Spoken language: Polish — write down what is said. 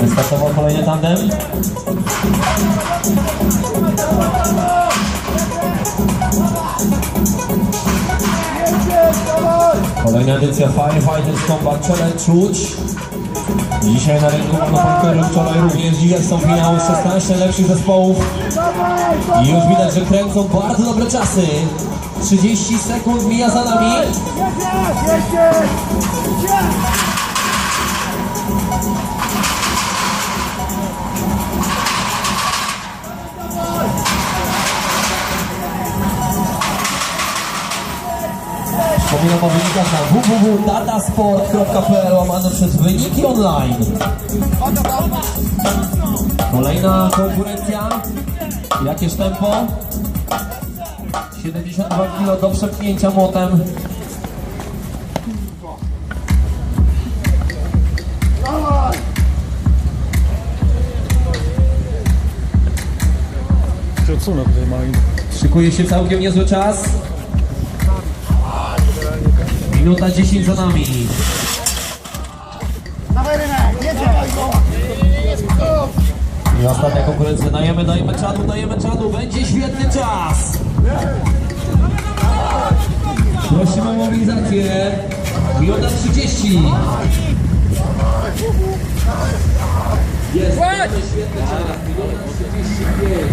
Wystartował kolejny tandem. Kolejna edycja Firefighters Combat Challenge Łódź. Dzisiaj na rynku monopolkeru, wczoraj również dzisiaj są finały 16 lepszych zespołów. I już widać, że kręcą bardzo dobre czasy. 30 sekund mija za nami. Przypominam o wynikach na www.datasport.pl łamane przez wyniki online. Kolejna konkurencja. Jakież tempo? 72 kg do przepchnięcia młotem. Tutaj. Szykuje się całkiem niezły czas. Minuta 10 za nami. I ostatnia konkurencja. Dajemy, dajemy czadu, dajemy czadu. Będzie świetny czas. Prosimy o mobilizację. Minuta 30. Jest, będzie świetny czas. Minuta 35.